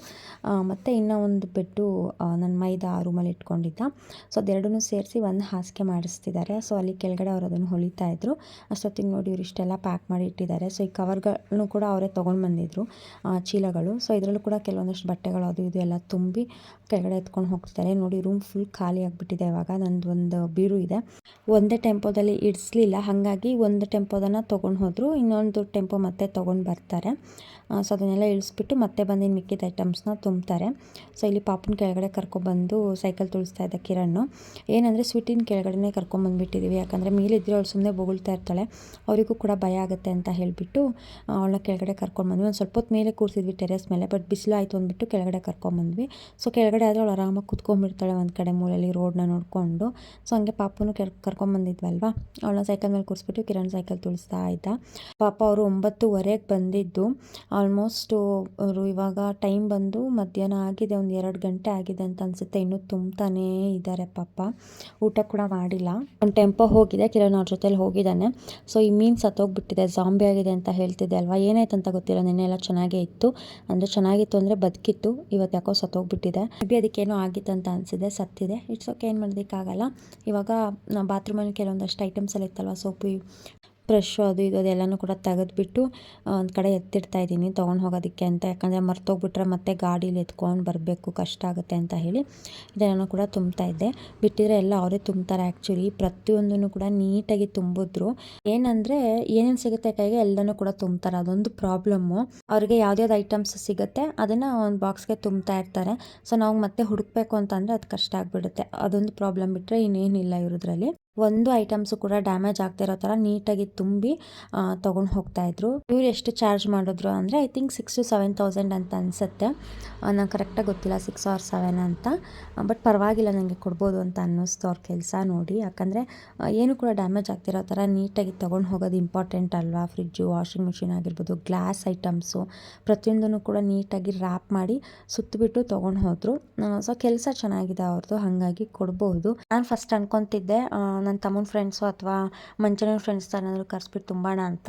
ಮತ್ತು ಇನ್ನೂ ಒಂದು ಬೆಡ್ಡು ನನ್ನ ಮೈದ ರೂಮಲ್ಲಿ ಇಟ್ಕೊಂಡಿದ್ದ ಸೊ ಅದೆರಡನ್ನೂ ಸೇರಿಸಿ ಒಂದು ಹಾಸಿಗೆ ಮಾಡಿಸ್ತಿದ್ದಾರೆ. ಸೊ ಅಲ್ಲಿ ಕೆಳಗಡೆ ಅವ್ರು ಅದನ್ನು ಹೊಲಿತಾ ಇದ್ರು. ಅಷ್ಟೊತ್ತಿಗೆ ನೋಡಿ ಇವರು ಇಷ್ಟೆಲ್ಲ ಪ್ಯಾಕ್ ಮಾಡಿ ಇಟ್ಟಿದ್ದಾರೆ. ಸೊ ಈ ಕವರ್ಗಳನ್ನು ಕೂಡ ಅವರೇ ತೊಗೊಂಡು ಬಂದಿದ್ರು ಚೀಲಗಳು. ಸೊ ಇದರಲ್ಲೂ ಕೂಡ ಕೆಲವೊಂದಷ್ಟು ಬಟ್ಟೆಗಳು ಅದು ಇದು ಎಲ್ಲ ತುಂಬಿ ಕೆಳಗಡೆ ಎತ್ಕೊಂಡು ಹೋಗ್ತಿದ್ದಾರೆ. ನೋಡಿ ರೂಮ್ ಫುಲ್ ಖಾಲಿ ಆಗಿಬಿಟ್ಟಿದೆ ಇವಾಗ. ನಂದು ಒಂದು ಬೀರು ಇದೆ. ಒಂದೇ ಟೆಂಪೋದಲ್ಲಿ ಇಡಿಸ್ಲಿಲ್ಲ. ಹಾಗಾಗಿ ಒಂದು ಟೆಂಪೋದನ್ನು ತೊಗೊಂಡು ಹೋದರು. ಇನ್ನೊಂದು ಟೆಂಪೋ ಮತ್ತೆ ತೊಗೊಂಡು ಬರ್ತಾರೆ. ಸೊ ಅದನ್ನೆಲ್ಲ ಇಳಿಸ್ಬಿಟ್ಟು ಮತ್ತೆ ಬಂದು ಮಿಕ್ಕಿದ ಐಟಮ್ಸ್ನ ತುಂಬ್ತಾರೆ. ಸೊ ಇಲ್ಲಿ ಪಾಪನ ಕೆಳಗಡೆ ಕರ್ಕೊಬಂದು ಸೈಕಲ್ ತುಳಿಸ್ತಾ ಇದ್ದ ಕಿರಣ್ ಏನಂದರೆ ಸ್ವೀಟಿನ ಕೆಳಗಡೆನೇ ಕರ್ಕೊಂಬಂದ್ಬಿಟ್ಟಿದ್ದೀವಿ ಯಾಕಂದರೆ ಮೇಲಿದ್ರೆ ಅವಳು ಸುಮ್ಮನೆ ಬೊಗಳ್ತಾ ಇರ್ತಾಳೆ. ಅವರಿಗೂ ಕೂಡ ಭಯ ಆಗುತ್ತೆ ಅಂತ ಹೇಳಿಬಿಟ್ಟು ಅವಳನ್ನ ಕೆಳಗಡೆ ಕರ್ಕೊಂಡ್ಬಂದ್ವಿ ಒಂದು ಸ್ವಲ್ಪ ಹೊತ್ತು ಮೇಲೆ ಕೂರಿಸಿದ್ವಿ ಟೆರೆಸ್ ಮೇಲೆ, ಬಟ್ ಬಿಸಿಲು ಆಯಿತು ಅಂದ್ಬಿಟ್ಟು ಕೆಳಗಡೆ ಕರ್ಕೊಂಬಂದ್ವಿ ಸೊ, ಕೆಳಗಡೆ ಆದರೆ ಅವಳು ಆರಾಮಾಗಿ ಕುತ್ಕೊಂಡ್ಬಿಡ್ತಾಳೆ ಒಂದು ಕಡೆ ಮೂಲೆಯಲ್ಲಿ ರೋಡ್ನ ನೋಡಿಕೊಂಡು. ಸೊ, ಹಂಗೆ ಪಾಪನೂ ಕೆರ್ ಕರ್ಕೊಂಬಂದಿದ್ವಲ್ವಾ ಅವಳನ್ನ ಸೈಕಲ್ ಮೇಲೆ ಕೂರಿಸ್ಬಿಟ್ಟು ಕಿರಣ್ ಸೈಕಲ್ ತುಳಿಸ್ತಾ ಇದ್ದ. ಪಾಪ ಅವರು ಒಂಬತ್ತುವರೆಗೆ ಬಂದಿದ್ದು. ಆಲ್ಮೋಸ್ಟು ಅವರು ಇವಾಗ ಟೈಮ್ ಬಂದು ಮಧ್ಯಾಹ್ನ ಆಗಿದೆ, ಒಂದು ಎರಡು ಗಂಟೆ ಆಗಿದೆ ಅಂತ ಅನಿಸುತ್ತೆ. ಇನ್ನೂ ತುಂಬ್ತಾನೇ ಇದ್ದಾರೆ ಪಾಪ. ಊಟ ಕೂಡ ಮಾಡಿಲ್ಲ. ಒಂದು ಟೆಂಪೋ ಹೋಗಿದೆ, ಕಿರಣ್ ಅವ್ರ ಜೊತೆಲಿ ಹೋಗಿದ್ದಾನೆ. ಸೊ ಈ ಮೀನು ಸತ್ತೋಗ್ಬಿಟ್ಟಿದೆ ಜಾಂಬಿ ಆಗಿದೆ ಅಂತ ಹೇಳ್ತಿದ್ದೆ ಅಲ್ವಾ? ಏನಾಯ್ತು ಅಂತ ಗೊತ್ತಿಲ್ಲ ನಿನ್ನೆ ಎಲ್ಲ ಚೆನ್ನಾಗೇ ಇತ್ತು. ಅಂದರೆ ಚೆನ್ನಾಗಿತ್ತು ಅಂದರೆ ಬದುಕಿತ್ತು, ಇವತ್ತು ಯಾಕೋ ಸತ್ತೋಗ್ಬಿಟ್ಟಿದೆ. ಬಿ ಅದಕ್ಕೇನೋ ಆಗಿತ್ತು ಅಂತ ಅನಿಸಿದೆ, ಸತ್ತಿದೆ. ಇಟ್ಸ್ ಓಕೆ ಏನು ಮಾಡೋದಕ್ಕಾಗಲ್ಲ ಇವಾಗ ಬಾತ್ರೂಮಲ್ಲಿ ಕೆಲವೊಂದಷ್ಟು ಐಟಮ್ಸ್ ಎಲ್ಲ ಇತ್ತಲ್ವ, ಸೋಪು ಫ್ರೆಶ್ಶು ಅದು ಇದು ಅದೆಲ್ಲನೂ ಕೂಡ ತೆಗೆದುಬಿಟ್ಟು ಒಂದು ಕಡೆ ಎತ್ತಿಡ್ತಾ ಇದ್ದೀನಿ ತೊಗೊಂಡು ಹೋಗೋದಕ್ಕೆ ಅಂತ. ಯಾಕಂದರೆ ಮರ್ತೋಗ್ಬಿಟ್ರೆ ಮತ್ತೆ ಗಾಡೀಲಿ ಎತ್ಕೊಂಡು ಬರಬೇಕು, ಕಷ್ಟ ಆಗುತ್ತೆ ಅಂತ ಹೇಳಿ ಇದೆಲ್ಲನೂ ಕೂಡ ತುಂಬ್ತಾ ಇದ್ದೆ. ಬಿಟ್ಟಿದ್ರೆ ಎಲ್ಲ ಅವರೇ ತುಂಬ್ತಾರೆ ಆ್ಯಕ್ಚುಲಿ ಪ್ರತಿಯೊಂದನ್ನು ಕೂಡ ನೀಟಾಗಿ ತುಂಬಿದ್ರು. ಏನಂದರೆ ಏನೇನು ಸಿಗುತ್ತೆ ಕೈಗೆ ಎಲ್ಲನೂ ಕೂಡ ತುಂಬ್ತಾರೆ. ಅದೊಂದು ಪ್ರಾಬ್ಲಮ್ಮು ಅವ್ರಿಗೆ ಯಾವ್ದ್ಯಾವ್ದು ಐಟಮ್ಸ್ ಸಿಗುತ್ತೆ ಅದನ್ನು ಒಂದು ಬಾಕ್ಸ್ಗೆ ತುಂಬ್ತಾ ಇರ್ತಾರೆ. ಸೊ ನಾವು ಮತ್ತೆ ಹುಡುಕ್ಬೇಕು ಅಂತಂದರೆ ಅದು ಕಷ್ಟ ಆಗಿಬಿಡುತ್ತೆ. ಅದೊಂದು ಪ್ರಾಬ್ಲಮ್ ಬಿಟ್ಟರೆ ಇನ್ನೇನಿಲ್ಲ ಇರೋದ್ರಲ್ಲಿ ಒಂದು ಐಟಮ್ಸು ಕೂಡ ಡ್ಯಾಮೇಜ್ ಆಗ್ತಾ ಇರೋ ಥರ ನೀಟಾಗಿ ತುಂಬಿ ತೊಗೊಂಡು ಹೋಗ್ತಾಯಿದ್ರು ಇವ್ರು ಎಷ್ಟು ಚಾರ್ಜ್ ಮಾಡಿದ್ರು ಅಂದರೆ I think six to seven thousand ಅಂತ ಅನಿಸುತ್ತೆ. ನಂಗೆ ಕರೆಕ್ಟಾಗಿ ಗೊತ್ತಿಲ್ಲ ಸಿಕ್ಸ್ ಆರ್ ಸೆವೆನ್ ಅಂತ. ಬಟ್ ಪರವಾಗಿಲ್ಲ ನನಗೆ ಕೊಡ್ಬೋದು ಅಂತ ಅನ್ನಿಸ್ತು ಅವ್ರ ಕೆಲಸ ನೋಡಿ. ಯಾಕಂದರೆ ಏನು ಕೂಡ ಡ್ಯಾಮೇಜ್ ಆಗ್ತಿರೋ ಥರ ನೀಟಾಗಿ ತೊಗೊಂಡು ಹೋಗೋದು ಇಂಪಾರ್ಟೆಂಟ್ ಅಲ್ವಾ? ಫ್ರಿಜ್ಜು ವಾಷಿಂಗ್ ಮಿಷಿನ್ ಆಗಿರ್ಬೋದು ಗ್ಲಾಸ್ ಐಟಮ್ಸು ಪ್ರತಿಯೊಂದನ್ನು ಕೂಡ ನೀಟಾಗಿ ರ್ಯಾಪ್ ಮಾಡಿ ಸುತ್ತಬಿಟ್ಟು ತೊಗೊಂಡು ಹೋದರು. ಸೊ ಕೆಲಸ ಚೆನ್ನಾಗಿದೆ ಅವ್ರದ್ದು ಹಾಗಾಗಿ ಕೊಡ್ಬೋದು. ನಾನು ಫಸ್ಟ್ ಅನ್ಕೊತಿದ್ದೆ ನನ್ನ ತಮ್ಮನ ಫ್ರೆಂಡ್ಸು ಅಥವಾ ಮಂಚನ ಫ್ರೆಂಡ್ಸ್ ಏನಾದರೂ ಕರೆಸ್ಬಿಟ್ಟು ತುಂಬೋಣ ಅಂತ.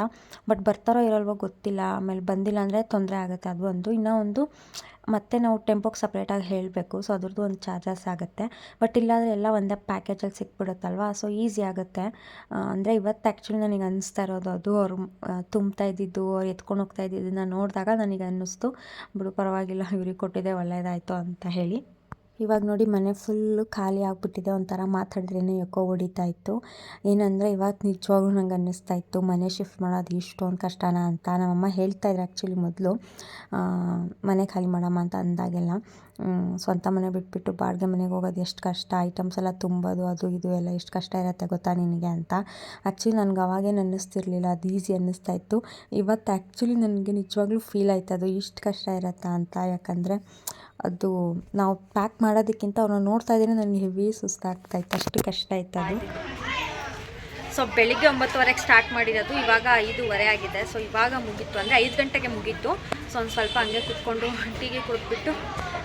ಬಟ್ ಬರ್ತಾರೋ ಇರೋಲ್ವೋ ಗೊತ್ತಿಲ್ಲ. ಆಮೇಲೆ ಬಂದಿಲ್ಲ ಅಂದರೆ ತೊಂದರೆ ಆಗುತ್ತೆ. ಅದು ಒಂದು. ಇನ್ನೂ ಒಂದು, ಮತ್ತೆ ನಾವು ಟೆಂಪೋಗೆ ಸಪ್ರೇಟಾಗಿ ಹೇಳಬೇಕು. ಸೊ ಅದ್ರದ್ದು ಒಂದು ಚಾರ್ಜಸ್ ಆಗುತ್ತೆ. ಬಟ್ ಇಲ್ಲಾಂದರೆ ಎಲ್ಲ ಒಂದೇ ಪ್ಯಾಕೇಜಲ್ಲಿ ಸಿಕ್ಬಿಡುತ್ತಲ್ವ? ಸೊ ಈಸಿ ಆಗುತ್ತೆ. ಅಂದರೆ ಇವತ್ತು ಆ್ಯಕ್ಚುಲಿ ನನಗೆ ಅನ್ನಿಸ್ತಾ ಇರೋದು ಅದು. ಅವರು ತುಂಬ್ತಾ ಇದ್ದಿದ್ದು, ಅವ್ರು ಎತ್ಕೊಂಡು ಹೋಗ್ತಾ ಇದ್ದಿದ್ದನ್ನು ನೋಡಿದಾಗ ನನಗೆ ಅನ್ನಿಸ್ತು. ಬಿಡು, ಪರವಾಗಿಲ್ಲ. ಇವ್ರಿಗೆ ಕೊಟ್ಟಿದ್ದೆ ಒಳ್ಳೆಯದಾಯಿತು ಅಂತ ಹೇಳಿ. ಇವಾಗ ನೋಡಿ ಮನೆ ಫುಲ್ಲು ಖಾಲಿ ಆಗಿಬಿಟ್ಟಿದೆ ಒಂಥರ ಮಾತಾಡಿದ್ರೇ ಯಾಕೋ ಹೊಡಿತಾ ಇತ್ತು. ಏನಂದರೆ ಇವಾಗ ನಿಜವಾಗ್ಲೂ ನಂಗೆ ಅನ್ನಿಸ್ತಾ ಇತ್ತು, ಮನೆ ಶಿಫ್ಟ್ ಮಾಡೋದು ಇಷ್ಟೊಂದು ಕಷ್ಟನಾ ಅಂತ. ನಮ್ಮಮ್ಮ ಹೇಳ್ತಾಯಿದ್ರು ಆ್ಯಕ್ಚುಲಿ ಮೊದಲು ಮನೆ ಖಾಲಿ ಮಾಡಮ್ಮ ಅಂತ ಅಂದಾಗೆಲ್ಲ. ಸ್ವಂತ ಮನೆ ಬಿಟ್ಬಿಟ್ಟು ಬಾಡಿಗೆ ಮನೆಗೆ ಹೋಗೋದು ಎಷ್ಟು ಕಷ್ಟ ಐಟಮ್ಸ್ ಎಲ್ಲ ತುಂಬೋದು, ಅದು ಇದು ಎಲ್ಲ ಎಷ್ಟು ಕಷ್ಟ ಇರುತ್ತೆ ಗೊತ್ತಾ ನಿನಗೆ ಅಂತ. ಆ್ಯಕ್ಚುಲಿ ನನಗೆ ಅವಾಗೇನು ಅನ್ನಿಸ್ತಿರ್ಲಿಲ್ಲ, ಅದು ಈಸಿ ಅನ್ನಿಸ್ತಾ ಇತ್ತು. ಇವತ್ತು ಆ್ಯಕ್ಚುಲಿ ನನಗೆ ನಿಜವಾಗ್ಲೂ ಫೀಲ್ ಆಯ್ತು, ಅದು ಇಷ್ಟು ಕಷ್ಟ ಇರುತ್ತಾ ಅಂತ. ಯಾಕಂದರೆ ಅದು ನಾವು ಪ್ಯಾಕ್ ಮಾಡೋದಕ್ಕಿಂತ ಅವ್ರನ್ನ ನೋಡ್ತಾ ಇದ್ದೀನಿ ನನಗೆ ಹೆವಿ ಸುಸ್ತಾಗ್ತಾಯಿತ್ತು ಅಷ್ಟು ಕಷ್ಟ ಆಯ್ತು ಅದು. ಸೊ ಬೆಳಿಗ್ಗೆ ಒಂಬತ್ತುವರೆಗೆ ಸ್ಟಾರ್ಟ್ ಮಾಡಿರೋದು, ಇವಾಗ ಐದೂವರೆ ಆಗಿದೆ. ಸೊ ಇವಾಗ ಮುಗೀತು, ಅಂದರೆ ಐದು ಗಂಟೆಗೆ ಮುಗೀತು. ಸೊ ಒಂದು ಸ್ವಲ್ಪ ಹಂಗೆ ಕುತ್ಕೊಂಡು ಟೀಗೆ ಕುಡಿದ್ಬಿಟ್ಟು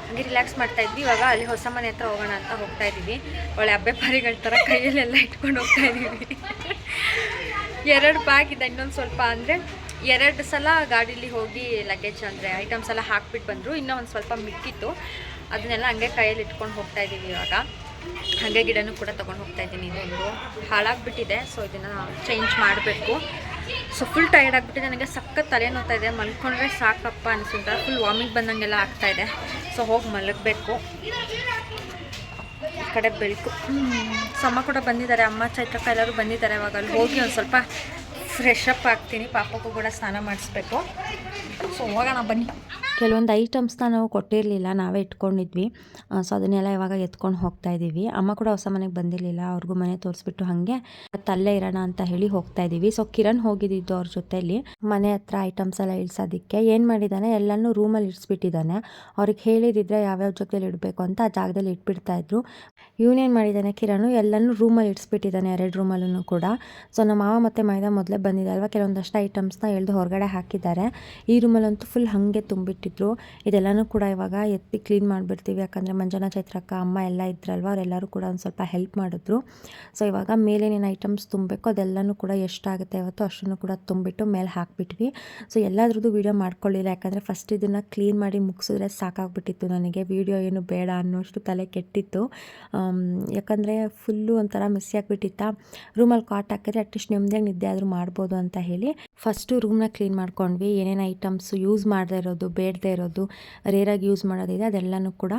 ಹಂಗೆ ರಿಲ್ಯಾಕ್ಸ್ ಮಾಡ್ತಾ ಇದ್ವಿ. ಇವಾಗ ಅಲ್ಲಿ ಹೊಸ ಮನೆ ಹತ್ರ ಹೋಗೋಣ ಅಂತ ಹೋಗ್ತಾ ಇದ್ದೀವಿ. ಒಳ್ಳೆ ಹಬ್ಬೆ ಪಾರಿಗಳ ಥರ ಕೈಯಲ್ಲೆಲ್ಲ ಇಟ್ಕೊಂಡು ಹೋಗ್ತಾ ಇದ್ದೀವಿ. ಎರಡು ಬ್ಯಾಗ್ ಇದೆ. ಇನ್ನೊಂದು ಸ್ವಲ್ಪ ಅಂದರೆ ಎರಡು ಸಲ ಗಾಡೀಲಿ ಹೋಗಿ ಲಗೇಜ್ ಅಂದರೆ ಐಟಮ್ಸ್ ಎಲ್ಲ ಹಾಕ್ಬಿಟ್ಟು ಬಂದರು. ಇನ್ನೂ ಒಂದು ಸ್ವಲ್ಪ ಮಿಕ್ಕಿತ್ತು. ಅದನ್ನೆಲ್ಲ ಹಂಗೆ ಕೈಯಲ್ಲಿ ಇಟ್ಕೊಂಡು ಹೋಗ್ತಾ ಇದ್ದೀವಿ ಇವಾಗ. ಹಾಗೆ ಗಿಡನೂ ಕೂಡ ತೊಗೊಂಡು ಹೋಗ್ತಾ ಇದ್ದೀನಿ. ಇದೊಂದು ಹಾಳಾಗಿಬಿಟ್ಟಿದೆ. ಸೊ ಇದನ್ನು ಚೇಂಜ್ ಮಾಡಬೇಕು. ಸೊ ಫುಲ್ ಟೈರ್ಡ್ ಆಗಿಬಿಟ್ಟಿದೆ ನನಗೆ ಸಖತ್ ತಲೆ ನೋತಾ ಇದೆ. ಮಲ್ಕೊಂಡ್ರೆ ಸಾಕಪ್ಪ ಅನಿಸುತ್ತೆ. ಫುಲ್ ವಾಮಿಟ್ ಬಂದಂಗೆಲ್ಲ ಆಗ್ತಾ ಇದೆ. ಸೊ ಹೋಗಿ ಮಲಗಬೇಕು. ಈ ಕಡೆ ಬೆಳಕು. ಸಮ್ಮ ಕೂಡ ಬಂದಿದ್ದಾರೆ. ಅಮ್ಮ, ಚೈತ್ರಕ್ಕ ಎಲ್ಲರೂ ಬಂದಿದ್ದಾರೆ ಅವಾಗ ಅಲ್ಲಿ ಹೋಗಿ ಒಂದು ಸ್ವಲ್ಪ ಫ್ರೆಶ್ ಅಪ್ ಆಗ್ತೀನಿ. ಪಾಪಕ್ಕೂ ಕೂಡ ಸ್ನಾನ ಮಾಡಿಸ್ಬೇಕು. ಸೊ ಹೋಗೋಣ, ಬನ್ನಿ. ಕೆಲವೊಂದು ಐಟಮ್ಸ್ನ ನಾವು ಕೊಟ್ಟಿರಲಿಲ್ಲ, ನಾವೇ ಇಟ್ಕೊಂಡಿದ್ವಿ. ಸೊ ಅದನ್ನೆಲ್ಲ ಇವಾಗ ಎತ್ಕೊಂಡು ಹೋಗ್ತಾ ಇದ್ದೀವಿ ಅಮ್ಮ ಕೂಡ ಹೊಸ ಮನೆಗೆ ಬಂದಿರಲಿಲ್ಲ, ಅವ್ರಿಗೂ ಮನೆ ತೋರಿಸ್ಬಿಟ್ಟು ಹಾಗೆ ಅಲ್ಲೇ ಇರೋಣ ಅಂತ ಹೇಳಿ ಹೋಗ್ತಾ ಇದ್ದೀವಿ ಸೊ ಕಿರಣ್ ಹೋಗಿದ್ದಿದ್ದು ಅವ್ರ ಜೊತೆಲಿ. ಮನೆ ಹತ್ರ ಐಟಮ್ಸ್ ಎಲ್ಲ ಇಳಿಸೋದಕ್ಕೆ ಏನು ಮಾಡಿದ್ದಾನೆ ಎಲ್ಲನೂ ರೂಮಲ್ಲಿ ಇಡಿಸ್ಬಿಟ್ಟಿದ್ದಾನೆ ಅವ್ರಿಗೆ ಹೇಳಿದಿದ್ರೆ ಯಾವ್ಯಾವ ಜಾಗದಲ್ಲಿ ಇಡಬೇಕು ಅಂತ ಆ ಜಾಗದಲ್ಲಿ ಇಟ್ಬಿಡ್ತಾ ಇದ್ರು. ಇವನೇನು ಮಾಡಿದ್ದಾನೆ ಕಿರಣು, ಎಲ್ಲನೂ ರೂಮಲ್ಲಿ ಇಡಿಸ್ಬಿಟ್ಟಿದ್ದಾನೆ ಎರಡು ರೂಮಲ್ಲೂ ಕೂಡ. ಸೊ ನಮ್ಮ ಮಾವ ಮತ್ತು ಮೈದಾ ಮೊದಲೇ ಬಂದಿದೆ ಅಲ್ವಾ, ಕೆಲವೊಂದಷ್ಟು ಐಟಮ್ಸ್ನ ಎಳ್ದು ಹೊರಗಡೆ ಹಾಕಿದ್ದಾರೆ. ಈ ರೂಮಲ್ಲಂತೂ ಫುಲ್ ಹಾಗೆ ತುಂಬಿಟ್ಟಿದ್ರು ಇದೆಲ್ಲನೂ ಕೂಡ ಇವಾಗ ಎತ್ತಿ ಕ್ಲೀನ್ ಮಾಡಿಬಿಡ್ತೀವಿ. ಯಾಕಂದರೆ ಮಂಜನ ಚೈತ್ರಕ್ಕ ಅಮ್ಮ ಎಲ್ಲ ಇದ್ರಲ್ವ, ಅವರೆಲ್ಲರೂ ಕೂಡ ಒಂದು ಸ್ವಲ್ಪ ಹೆಲ್ಪ್ ಮಾಡಿದ್ರು. ಸೊ ಇವಾಗ ಮೇಲೇನೇನು ಐಟಮ್ಸ್ ತುಂಬಬೇಕು ಅದೆಲ್ಲನೂ ಕೂಡ ಎಷ್ಟಾಗುತ್ತೆ ಇವತ್ತು ಅಷ್ಟನ್ನು ಕೂಡ ತುಂಬಿಟ್ಟು ಮೇಲೆ ಹಾಕಿಬಿಟ್ವಿ. So ಎಲ್ಲದ್ರದ್ದು video ಮಾಡ್ಕೊಳ್ಳಿಲ್ಲ. ಯಾಕಂದರೆ ಫಸ್ಟ್ ಇದನ್ನು ಕ್ಲೀನ್ ಮಾಡಿ ಮುಗಿಸಿದ್ರೆ ಸಾಕಾಗ್ಬಿಟ್ಟಿತ್ತು ನನಗೆ. ವೀಡಿಯೋ ಏನು ಬೇಡ ಅನ್ನೋಷ್ಟು ತಲೆ ಕೆಟ್ಟಿತ್ತು. ಯಾಕಂದರೆ ಫುಲ್ಲು ಒಂಥರ ಮಿಸ್ ಆಗಿಬಿಟ್ಟಿತ್ತಾ. ರೂಮಲ್ಲಿ ಕಾಟ್ ಹಾಕಿದ್ರೆ ಅಟ್ಲೀಸ್ಟ್ ನೆಮ್ಮದಿಯಾಗಿ ನಿದ್ದೆ ಆದರೂ ಮಾಡ್ಬೋದು ಅಂತ ಹೇಳಿ ಫಸ್ಟು ರೂಮ್ನ ಕ್ಲೀನ್ ಮಾಡ್ಕೊಂಡ್ವಿ. ಏನೇನು ಐಟಮ್ಸ್ ಯೂಸ್ ಮಾಡದೇ ಇರೋದು ಬೇಡದೇ ಇರೋದು ರೇರಾಗಿ ಯೂಸ್ ಮಾಡೋದಿದೆ ಅದೆಲ್ಲನೂ ಕೂಡ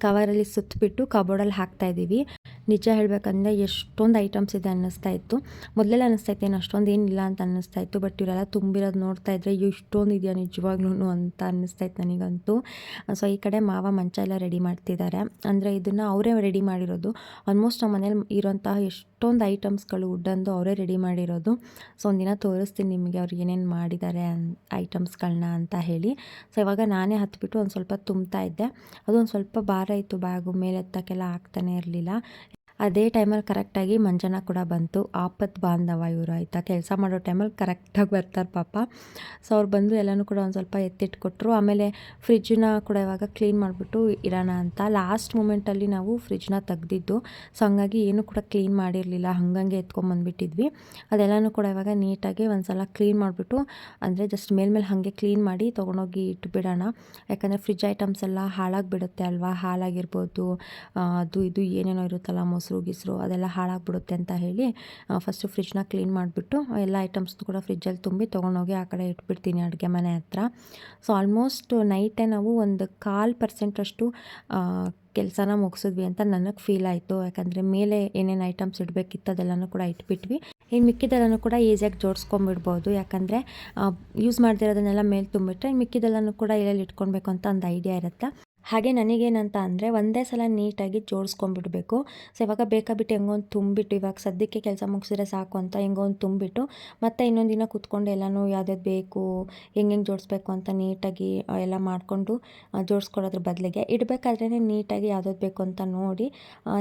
ಕವರಲ್ಲಿ ಸುತ್ತಬಿಟ್ಟು ಕಬೋರ್ಡಲ್ಲಿ ಹಾಕ್ತಾ ಇದ್ದೀವಿ. ನಿಜ ಹೇಳಬೇಕಂದ್ರೆ ಎಷ್ಟೊಂದು ಐಟಮ್ಸ್ ಇದೆ ಅನ್ನಿಸ್ತಾ ಇತ್ತು. ಮೊದಲೆಲ್ಲ ಅನ್ನಿಸ್ತಾ ಇತ್ತು, ಏನು ಅಷ್ಟೊಂದು ಏನಿಲ್ಲ ಅಂತ ಅನ್ನಿಸ್ತಾ ಇತ್ತು ಬಟ್ ಇವರೆಲ್ಲ ತುಂಬಿರೋದು ನೋಡ್ತಾ ಇದ್ರೆ ಇಷ್ಟೊಂದು ಇದೆಯಾ ನಿಜವಾಗ್ಲೂ ಅಂತ ಅನ್ನಿಸ್ತಾ ಇತ್ತು ನನಗಂತೂ. ಸೊ ಈ ಕಡೆ ಮಾವ ಮಂಚ ಎಲ್ಲ ರೆಡಿ ಮಾಡ್ತಿದ್ದಾರೆ ಅಂದರೆ ಇದನ್ನು ಅವರೇ ರೆಡಿ ಮಾಡಿರೋದು. ಆಲ್ಮೋಸ್ಟ್ ನಮ್ಮ ಮನೇಲಿ ಇರೋಂತಹ ಎಷ್ಟೊಂದು ಐಟಮ್ಸ್ಗಳು ಉಡ್ಡಂದು ಅವರೇ ರೆಡಿ ಮಾಡಿರೋದು. ಸೊ ಒಂದಿನ ತೋರಿಸ್ತೀನಿ ನಿಮಗೆ ಅವ್ರು ಏನೇನು ಮಾಡಿದ್ದಾರೆ ಐಟಮ್ಸ್ಗಳನ್ನ ಅಂತ ಹೇಳಿ. ಸೊ ಇವಾಗ ನಾನೇ ಹತ್ಬಿಟ್ಟು ಒಂದು ಸ್ವಲ್ಪ ತುಂಬ್ತಾ ಇದ್ದೆ. ಅದೊಂದು ಸ್ವಲ್ಪ ಭಾರ ಇತ್ತು ಬ್ಯಾಗು, ಮೇಲೆತ್ತಕ್ಕೆಲ್ಲ ಆಗ್ತಾನೆ ಇರಲಿಲ್ಲ. ಅದೇ ಟೈಮಲ್ಲಿ ಕರೆಕ್ಟಾಗಿ ಮಂಜನ ಕೂಡ ಬಂತು. ಆಪತ್ ಬಾಂಧವ ಇವರು ಆಯಿತಾ? ಕೆಲಸ ಮಾಡೋ ಟೈಮಲ್ಲಿ ಕರೆಕ್ಟಾಗಿ ಬರ್ತಾರೆ ಪಾಪ. ಸೊ ಅವ್ರು ಬಂದು ಎಲ್ಲನೂ ಕೂಡ ಒಂದು ಸ್ವಲ್ಪ ಎತ್ತಿಟ್ಕೊಟ್ರು. ಆಮೇಲೆ ಫ್ರಿಜ್ಜನ್ನ ಕೂಡ ಇವಾಗ ಕ್ಲೀನ್ ಮಾಡಿಬಿಟ್ಟು ಇರೋಣ ಅಂತ. ಲಾಸ್ಟ್ ಮೂಮೆಂಟಲ್ಲಿ ನಾವು ಫ್ರಿಜ್ನ ತೆಗ್ದಿದ್ದು. ಸೊ ಹಂಗಾಗಿ ಏನೂ ಕೂಡ ಕ್ಲೀನ್ ಮಾಡಿರಲಿಲ್ಲ. ಹಂಗಂಗೆ ಎತ್ಕೊಂಬಂದ್ಬಿಟ್ಟಿದ್ವಿ ಅದೆಲ್ಲನೂ ಕೂಡ ಇವಾಗ ನೀಟಾಗಿ ಒಂದು ಸಲ ಕ್ಲೀನ್ ಮಾಡಿಬಿಟ್ಟು, ಅಂದರೆ ಜಸ್ಟ್ ಮೇಲ್ಮೇಲೆ ಹಾಗೆ ಕ್ಲೀನ್ ಮಾಡಿ ತೊಗೊಂಡೋಗಿ ಇಟ್ಬಿಡೋಣ. ಯಾಕಂದರೆ ಫ್ರಿಜ್ ಐಟಮ್ಸ್ ಎಲ್ಲ ಹಾಳಾಗಿಬಿಡುತ್ತೆ ಅಲ್ವಾ? ಹಾಲಾಗಿರ್ಬೋದು ಅದು ಇದು ಏನೇನೋ ಇರುತ್ತಲ್ಲ, ಮೊಸರು ಮೊಸರು ಗಿಸ್ರು ಅದೆಲ್ಲ ಹಾಳಾಗ್ಬಿಡುತ್ತೆ ಅಂತ ಹೇಳಿ ಫಸ್ಟು ಫ್ರಿಜ್ನ ಕ್ಲೀನ್ ಮಾಡಿಬಿಟ್ಟು ಎಲ್ಲ ಐಟಮ್ಸ್ನ ಕೂಡ ಫ್ರಿಜ್ಜಲ್ಲಿ ತುಂಬಿ ತೊಗೊಂಡೋಗಿ ಆ ಕಡೆ ಇಟ್ಬಿಡ್ತೀನಿ ಅಡುಗೆ ಮನೆ ಹತ್ರ. ಸೊ ಆಲ್ಮೋಸ್ಟ್ ನೈಟೇ ನಾವು ಒಂದು ಕಾಲು ಪರ್ಸೆಂಟಷ್ಟು ಕೆಲಸನ ಮುಗಿಸಿದ್ವಿ ಅಂತ ನನಗೆ ಫೀಲ್ ಆಯಿತು. ಯಾಕಂದರೆ ಮೇಲೆ ಏನೇನು ಐಟಮ್ಸ್ ಇಡಬೇಕಿತ್ತು ಅದೆಲ್ಲನೂ ಕೂಡ ಇಟ್ಬಿಟ್ವಿ. ಇನ್ನು ಮಿಕ್ಕಿದೆಲ್ಲನೂ ಕೂಡ ಈಸಿಯಾಗಿ ಜೋಡಿಸ್ಕೊಂಬಿಡ್ಬೋದು. ಯಾಕಂದರೆ ಯೂಸ್ ಮಾಡ್ದಿರೋದನ್ನೆಲ್ಲ ಮೇಲೆ ತುಂಬಿಟ್ರೆ ಇನ್ನು ಮಿಕ್ಕಿದೆಲ್ಲನೂ ಕೂಡ ಎಲ್ಲೆಲ್ಲಿ ಇಟ್ಕೊಳ್ಬೇಕು ಅಂತ ಒಂದು ಐಡಿಯಾ ಇರುತ್ತೆ. ಹಾಗೆ ನನಗೇನಂತ ಅಂದರೆ ಒಂದೇ ಸಲ ನೀಟಾಗಿ ಜೋಡಿಸ್ಕೊಂಡ್ಬಿಡ್ಬೇಕು ಸೊ ಇವಾಗ ಬೇಕಾಬಿಟ್ಟು ಹೆಂಗೋ ಒಂದು ತುಂಬಿಟ್ಟು, ಇವಾಗ ಸದ್ಯಕ್ಕೆ ಕೆಲಸ ಮುಗಿಸಿದ್ರೆ ಸಾಕು ಅಂತ ಹೆಂಗೋ ಒಂದು ತುಂಬಿಟ್ಟು, ಮತ್ತೆ ಇನ್ನೊಂದು ದಿನ ಕೂತ್ಕೊಂಡು ಎಲ್ಲನೂ ಯಾವ್ದ್ಯಾವ್ದು ಬೇಕು, ಹೆಂಗೆ ಹೆಂಗೆ ಜೋಡಿಸ್ಬೇಕು ಅಂತ ನೀಟಾಗಿ ಎಲ್ಲ ಮಾಡಿಕೊಂಡು ಜೋಡಿಸ್ಕೊಳ್ಳೋದ್ರ ಬದಲಿಗೆ ಇಡಬೇಕಾದ್ರೇ ನೀಟಾಗಿ ಯಾವ್ದು ಬೇಕು ಅಂತ ನೋಡಿ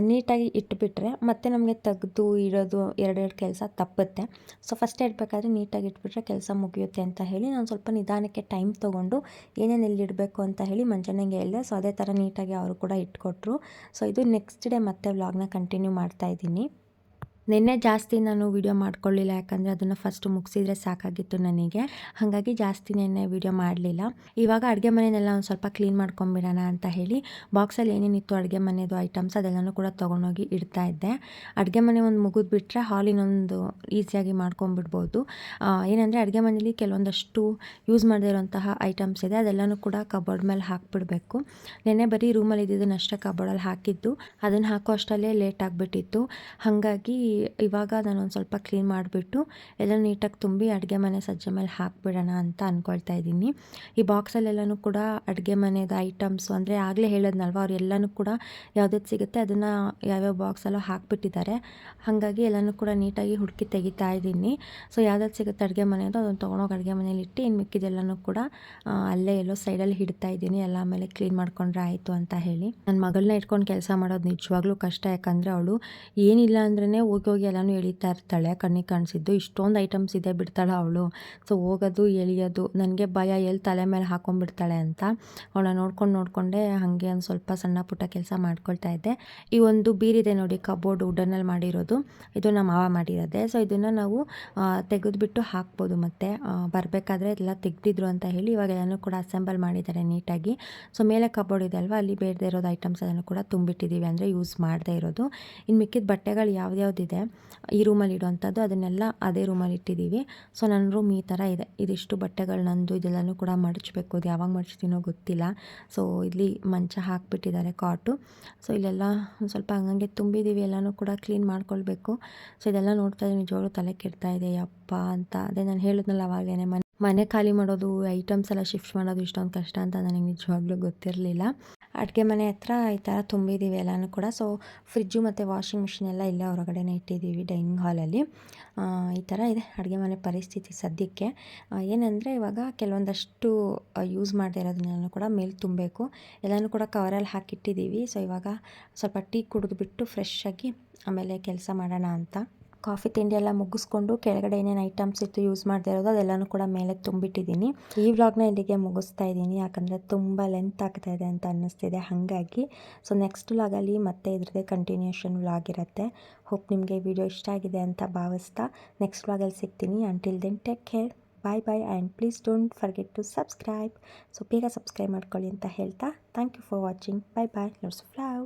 ನೀಟಾಗಿ ಇಟ್ಬಿಟ್ರೆ ಮತ್ತೆ ನಮಗೆ ತೆಗೆದು ಇಡೋದು ಎರಡೆರಡು ಕೆಲಸ ತಪ್ಪುತ್ತೆ. ಸೊ ಫಸ್ಟ್ ಇಡಬೇಕಾದ್ರೆ ನೀಟಾಗಿ ಇಟ್ಬಿಟ್ರೆ ಕೆಲಸ ಮುಗಿಯುತ್ತೆ ಅಂತ ಹೇಳಿ ನಾನು ಸ್ವಲ್ಪ ನಿಧಾನಕ್ಕೆ ಟೈಮ್ ತೊಗೊಂಡು ಏನೇನು ಎಲ್ಲಿ ಇಡಬೇಕು ಅಂತ ಹೇಳಿ ಮಂಜನಂಗೆ ಹೇಳಿದೆ ಸೊ ಅದೇ ಥರ ನೀಟಾಗಿ ಅವರು ಕೂಡ ಇಟ್ಕೊಟ್ರು. ಸೊ ಇದು ನೆಕ್ಸ್ಟ್ ಡೇ ಮತ್ತೆ ವ್ಲಾಗ್ನ ಕಂಟಿನ್ಯೂ ಮಾಡ್ತಾ ಇದ್ದೀನಿ. ನಿನ್ನೆ ಜಾಸ್ತಿ ನಾನು ವಿಡಿಯೋ ಮಾಡ್ಕೊಳ್ಳಿಲ್ಲ, ಯಾಕಂದರೆ ಅದನ್ನು ಫಸ್ಟ್ ಮುಗಿಸಿದ್ರೆ ಸಾಕಾಗಿತ್ತು ನನಗೆ. ಹಾಗಾಗಿ ಜಾಸ್ತಿ ನಿನ್ನೆ ವಿಡಿಯೋ ಮಾಡಲಿಲ್ಲ. ಇವಾಗ ಅಡುಗೆ ಮನೆಯನ್ನೆಲ್ಲ ಒಂದು ಸ್ವಲ್ಪ ಕ್ಲೀನ್ ಮಾಡ್ಕೊಂಬಿಡೋಣ ಅಂತ ಹೇಳಿ ಬಾಕ್ಸಲ್ಲಿ ಏನೇನಿತ್ತು ಅಡುಗೆ ಮನೆಯದು ಐಟಮ್ಸ್ ಅದೆಲ್ಲನೂ ಕೂಡ ತೊಗೊಂಡೋಗಿ ಇಡ್ತಾ ಇದ್ದೆ. ಅಡುಗೆ ಮನೆ ಒಂದು ಮುಗಿದ್ಬಿಟ್ರೆ ಹಾಲಿನೊಂದು ಈಸಿಯಾಗಿ ಮಾಡ್ಕೊಂಬಿಡ್ಬೋದು. ಏನಂದರೆ ಅಡುಗೆ ಮನೆಯಲ್ಲಿ ಕೆಲವೊಂದಷ್ಟು ಯೂಸ್ ಮಾಡದೇ ಇರೋಂತಹ ಐಟಮ್ಸ್ ಇದೆ, ಅದೆಲ್ಲನೂ ಕೂಡ ಕಬೋರ್ಡ್ ಮೇಲೆ ಹಾಕ್ಬಿಡ್ಬೇಕು. ನೆನ್ನೆ ಬರೀ ರೂಮಲ್ಲಿ ಇದ್ದಿದ್ದನ್ನಷ್ಟೇ ಕಬೋರ್ಡಲ್ಲಿ ಹಾಕಿದ್ದು. ಅದನ್ನು ಹಾಕೋ ಅಷ್ಟಲ್ಲೇ ಲೇಟ್ ಆಗಿಬಿಟ್ಟಿತ್ತು. ಹಾಗಾಗಿ ಇವಾಗ ನಾನು ಒಂದು ಸ್ವಲ್ಪ ಕ್ಲೀನ್ ಮಾಡಿಬಿಟ್ಟು ಎಲ್ಲ ನೀಟಾಗಿ ತುಂಬಿ ಅಡುಗೆ ಮನೆ ಸಜ್ಜೆ ಮೇಲೆ ಹಾಕ್ಬಿಡೋಣ ಅಂತ ಅಂದ್ಕೊಳ್ತಾ ಇದ್ದೀನಿ. ಈ ಬಾಕ್ಸಲ್ಲೆಲ್ಲನೂ ಕೂಡ ಅಡುಗೆ ಮನೆದು ಐಟಮ್ಸು ಅಂದರೆ ಆಗಲೇ ಹೇಳೋದ್ನಲ್ವ, ಅವರೆಲ್ಲನೂ ಕೂಡ ಯಾವ್ದು ಸಿಗುತ್ತೆ ಅದನ್ನು ಯಾವ್ಯಾವ ಬಾಕ್ಸಲ್ಲೋ ಹಾಕ್ಬಿಟ್ಟಿದ್ದಾರೆ. ಹಾಗಾಗಿ ಎಲ್ಲನೂ ಕೂಡ ನೀಟಾಗಿ ಹುಡುಕಿ ತೆಗಿತಾ ಇದ್ದೀನಿ. ಸೊ ಯಾವ್ದಾದ್ರು ಸಿಗುತ್ತೆ ಅಡುಗೆ ಮನೆಯದು ಅದನ್ನು ತೊಗೊಂಡೋಗಿ ಅಡುಗೆ ಮನೇಲಿ ಇಟ್ಟು ಇನ್ನು ಮಿಕ್ಕಿದೆಲ್ಲನೂ ಕೂಡ ಅಲ್ಲೇ ಎಲ್ಲೋ ಸೈಡಲ್ಲಿ ಹಿಡ್ತಾ ಇದ್ದೀನಿ, ಎಲ್ಲ ಆಮೇಲೆ ಕ್ಲೀನ್ ಮಾಡ್ಕೊಂಡ್ರೆ ಆಯಿತು ಅಂತ ಹೇಳಿ. ನನ್ನ ಮಗಳನ್ನ ಇಟ್ಕೊಂಡು ಕೆಲಸ ಮಾಡೋದು ನಿಜವಾಗ್ಲೂ ಕಷ್ಟ, ಯಾಕಂದರೆ ಅವಳು ಏನಿಲ್ಲ ಅಂದ್ರೇ ಹೋಗಿ ಎಲ್ಲನೂ ಎಳಿತಾ ಇರ್ತಾಳೆ, ಕಣ್ಣಿಗೆ ಕಾಣಿಸಿದ್ದು. ಇಷ್ಟೊಂದು ಐಟಮ್ಸ್ ಇದೆ ಬಿಡ್ತಾಳೆ ಅವಳು. ಸೊ ಹೋಗೋದು, ಎಳಿಯೋದು, ನನಗೆ ಭಯ ಎಲ್ಲಿ ತಲೆ ಮೇಲೆ ಹಾಕೊಂಡ್ಬಿಡ್ತಾಳೆ ಅಂತ ಅವಳ ನೋಡ್ಕೊಂಡು ನೋಡಿಕೊಂಡೆ ಹಾಗೆ ಒಂದು ಸ್ವಲ್ಪ ಸಣ್ಣ ಪುಟ್ಟ ಕೆಲಸ ಮಾಡ್ಕೊಳ್ತಾ ಇದ್ದೆ. ಈ ಒಂದು ಬೀರಿದೆ ನೋಡಿ ಕಬೋರ್ಡ್ ವುಡನ್ನಲ್ಲಿ ಮಾಡಿರೋದು. ಇದು ನಮ್ಮ ಮಾವ ಮಾಡಿರೋದೆ. ಸೊ ಇದನ್ನು ನಾವು ತೆಗೆದುಬಿಟ್ಟು ಹಾಕ್ಬೋದು ಮತ್ತು. ಬರಬೇಕಾದ್ರೆ ಎಲ್ಲ ತೆಗ್ದಿದ್ರು ಅಂತ ಹೇಳಿ ಇವಾಗ ಎಲ್ಲನೂ ಕೂಡ ಅಸೆಂಬಲ್ ಮಾಡಿದ್ದಾರೆ ನೀಟಾಗಿ. ಸೊ ಮೇಲೆ ಕಬೋರ್ಡ್ ಇದೆ ಅಲ್ವಾ? ಅಲ್ಲಿ ಬೇಡದೇ ಇರೋದು ಐಟಮ್ಸ್ ಅದನ್ನು ಕೂಡ ತುಂಬಿಟ್ಟಿದ್ದೀವಿ ಅಂದರೆ ಯೂಸ್ ಮಾಡದೇ ಇರೋದು. ಇನ್ನು ಮಿಕ್ಕಿದ ಬಟ್ಟೆಗಳು ಯಾವ್ದ್ಯಾವ್ದಿದೆ ಈ ರೂಮಲ್ಲಿ ಇಡುವಂಥದ್ದು ಅದನ್ನೆಲ್ಲ ಅದೇ ರೂಮಲ್ಲಿ ಇಟ್ಟಿದ್ದೀವಿ. ಸೊ ನನ್ನ ರೂಮ್ ಈ ಥರ ಇದೆ. ಇದಿಷ್ಟು ಬಟ್ಟೆಗಳು ನಂದು, ಇದೆಲ್ಲನೂ ಕೂಡ ಮಡಚಬೇಕು. ಅದು ಯಾವಾಗ ಮಡಚ್ತೀನೋ ಗೊತ್ತಿಲ್ಲ. ಸೊ ಇಲ್ಲಿ ಮಂಚ ಹಾಕಿಬಿಟ್ಟಿದ್ದಾರೆ ಕಾಟು. ಸೊ ಇಲ್ಲೆಲ್ಲ ಸ್ವಲ್ಪ ಹಂಗಂಗೆ ತುಂಬಿದ್ದೀವಿ. ಎಲ್ಲನೂ ಕೂಡ ಕ್ಲೀನ್ ಮಾಡ್ಕೊಳ್ಬೇಕು. ಸೊ ಇದೆಲ್ಲ ನೋಡ್ತಾ ಇದ್ದೀನಿ. ಜೋಳು ತಲೆ ಕೆಡ್ತಾ ಇದೆ. ಯಪ್ಪ ಅಂತ. ಅದೇ ನಾನು ಹೇಳಿದ್ನಲ್ಲ ಅವಾಗಲೇ ಮನೆ ಮನೆ ಖಾಲಿ ಮಾಡೋದು ಐಟಮ್ಸ್ ಎಲ್ಲ ಶಿಫ್ಟ್ ಮಾಡೋದು ಇಷ್ಟೊಂದು ಕಷ್ಟ ಅಂತ ನನಗೆ ನಿಜವಾಗ್ಲೂ ಗೊತ್ತಿರಲಿಲ್ಲ. ಅಡುಗೆ ಮನೆ ಹತ್ರ ಈ ಥರ ತುಂಬಿದ್ದೀವಿ ಎಲ್ಲನೂ ಕೂಡ. ಸೊ ಫ್ರಿಜ್ಜು ಮತ್ತು ವಾಷಿಂಗ್ ಮಿಷಿನ್ ಎಲ್ಲ ಇಲ್ಲೇ ಹೊರಗಡೆನೇ ಇಟ್ಟಿದ್ದೀವಿ ಡೈನಿಂಗ್ ಹಾಲಲ್ಲಿ ಈ ಥರ ಇದೆ ಅಡುಗೆ ಮನೆ ಪರಿಸ್ಥಿತಿ ಸದ್ಯಕ್ಕೆ. ಏನಂದರೆ ಇವಾಗ ಕೆಲವೊಂದಷ್ಟು ಯೂಸ್ ಮಾಡದೇ ಇರೋದನ್ನೆಲ್ಲ ಕೂಡ ಮೇಲೆ ತುಂಬಬೇಕು. ಎಲ್ಲನೂ ಕೂಡ ಕವರಲ್ಲಿ ಹಾಕಿಟ್ಟಿದ್ದೀವಿ. ಸೊ ಇವಾಗ ಸ್ವಲ್ಪ ಟೀ ಕುಡಿದ್ಬಿಟ್ಟು ಫ್ರೆಶ್ ಆಗಿ ಆಮೇಲೆ ಕೆಲಸ ಮಾಡೋಣ ಅಂತ. ಕಾಫಿ ತಿಂಡಿ ಎಲ್ಲ ಮುಗಿಸ್ಕೊಂಡು ಕೆಳಗಡೆ ಏನೇನು ಐಟಮ್ಸ್ ಇತ್ತು ಯೂಸ್ ಮಾಡದೇ ಇರೋದು ಅದೆಲ್ಲನೂ ಕೂಡ ಮೇಲೆ ತುಂಬಿಟ್ಟಿದ್ದೀನಿ. ಈ ವ್ಲಾಗ್ನ ಇಲ್ಲಿಗೆ ಮುಗಿಸ್ತಾ ಇದ್ದೀನಿ. ಯಾಕಂದರೆ ತುಂಬ ಲೆಂತ್ ಆಗ್ತಾ ಇದೆ ಅಂತ ಅನ್ನಿಸ್ತಿದೆ. ಹಾಗಾಗಿ ಸೊ ನೆಕ್ಸ್ಟ್ ವ್ಲಾಗಲ್ಲಿ ಮತ್ತೆ ಇದ್ರದ್ದೇ ಕಂಟಿನ್ಯೂಷನ್ ವ್ಲಾಗ್ ಇರುತ್ತೆ. ಹೋಪ್ ನಿಮಗೆ ವಿಡಿಯೋ ಇಷ್ಟ ಆಗಿದೆ ಅಂತ ಭಾವಿಸ್ತಾ ನೆಕ್ಸ್ಟ್ ವ್ಲಾಗಲ್ಲಿ ಸಿಗ್ತೀನಿ. Until then take care bye bye and please don't forget to subscribe so ಬೇಗ ಸಬ್ಸ್ಕ್ರೈಬ್ ಮಾಡ್ಕೊಳ್ಳಿ ಅಂತ ಹೇಳ್ತಾ thank you for watching bye bye lots of love